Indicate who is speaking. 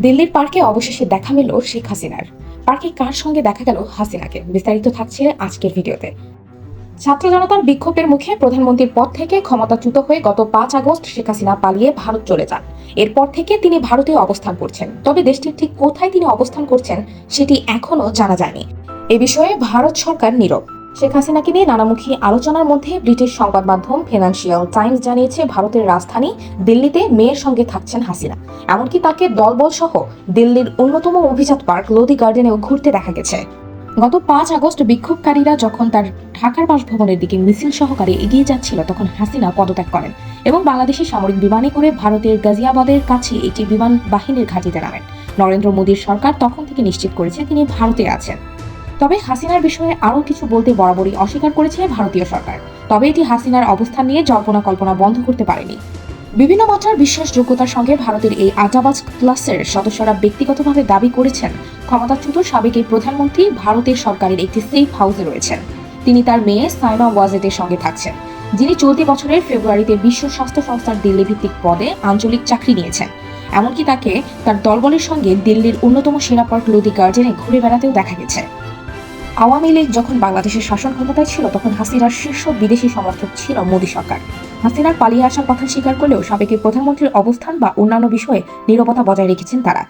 Speaker 1: দিল্লির পার্কে অবশেষে দেখা মিলল শেখ হাসিনার। পার্কে কার সঙ্গে দেখা গেল হাসিনাকে? বিস্তারিত থাকছে আজকের ভিডিওতে। ছাত্র জনতার বিক্ষোভের মুখে প্রধানমন্ত্রীর পদ থেকে ক্ষমতাচ্যুত হয়ে গত পাঁচ আগস্ট শেখ হাসিনা পালিয়ে ভারত চলে যান। এরপর থেকে তিনি ভারতে অবস্থান করছেন। তবে দেশটির ঠিক কোথায় তিনি অবস্থান করছেন, সেটি এখনও জানা যায়নি। এ বিষয়ে ভারত সরকার নীরব। শেখ হাসিনাকে নিয়ে নানামুখী আলোচনার মধ্যে ব্রিটিশ সংবাদ মাধ্যম ফিনান্সিয়াল টাইমস জানিয়েছে ভারতের রাজধানী দিল্লিতে মেয়ের সঙ্গে থাকছেন হাসিনা। এমনকি তাকে দলবল সহ দিল্লির অন্যতম অভিজাত পার্ক লোদি গার্ডেনেও ঘুরতে দেখা গেছে। গত পাঁচ আগস্ট বিক্ষোভকারীরা যখন তার ঢাকার বাসভবনের দিকে মিছিল সহকারে এগিয়ে যাচ্ছিল, তখন হাসিনা পদত্যাগ করেন এবং বাংলাদেশের সামরিক বিমানে করে ভারতের গাজিয়াবাদের কাছে একটি বিমান বাহিনীর ঘাঁটিতে নামেন। নরেন্দ্র মোদীর সরকার তখন থেকে নিশ্চিত করেছে তিনি ভারতে আছেন। তবে হাসিনার বিষয়ে আরও কিছু বলতে বরাবরই অস্বীকার করেছে ভারতীয় সরকার। তবে এটি হাসিনার অবস্থান নিয়ে জল্পনা কল্পনা বন্ধ করতে পারেনি। বিভিন্ন মাত্রার বিশ্বাসযোগ্যতার সঙ্গে ভারতের এই আড্ডাবাজ ক্লাসের সদস্যরা ব্যক্তিগতভাবে দাবি করেছেন, ক্ষমতাচ্যুত সাবেক এই প্রধানমন্ত্রী ভারতের সরকারের একটি সেফ হাউসে রয়েছেন। তিনি তার মেয়ে সাইমা ওয়াজেদের সঙ্গে থাকছেন, যিনি চলতি বছরের ফেব্রুয়ারিতে বিশ্ব স্বাস্থ্য সংস্থার দিল্লি ভিত্তিক পদে আঞ্চলিক চাকরি নিয়েছেন। এমনকি তাকে তার দলবলের সঙ্গে দিল্লির অন্যতম সেরা পার্ক লোদি গার্ডেনে ঘুরে বেড়াতেও দেখা গেছে। আওয়ামী লীগ যখন বাংলাদেশের শাসন ক্ষমতায় ছিল, তখন হাসিনার শীর্ষ বিদেশি সমর্থক ছিল মোদী সরকার। হাসিনার পালিয়ে আসার কথা স্বীকার করলেও সাবেকের প্রধানমন্ত্রীর অবস্থান বা অন্যান্য বিষয়ে নিরবতা বজায় রেখেছেন তারা।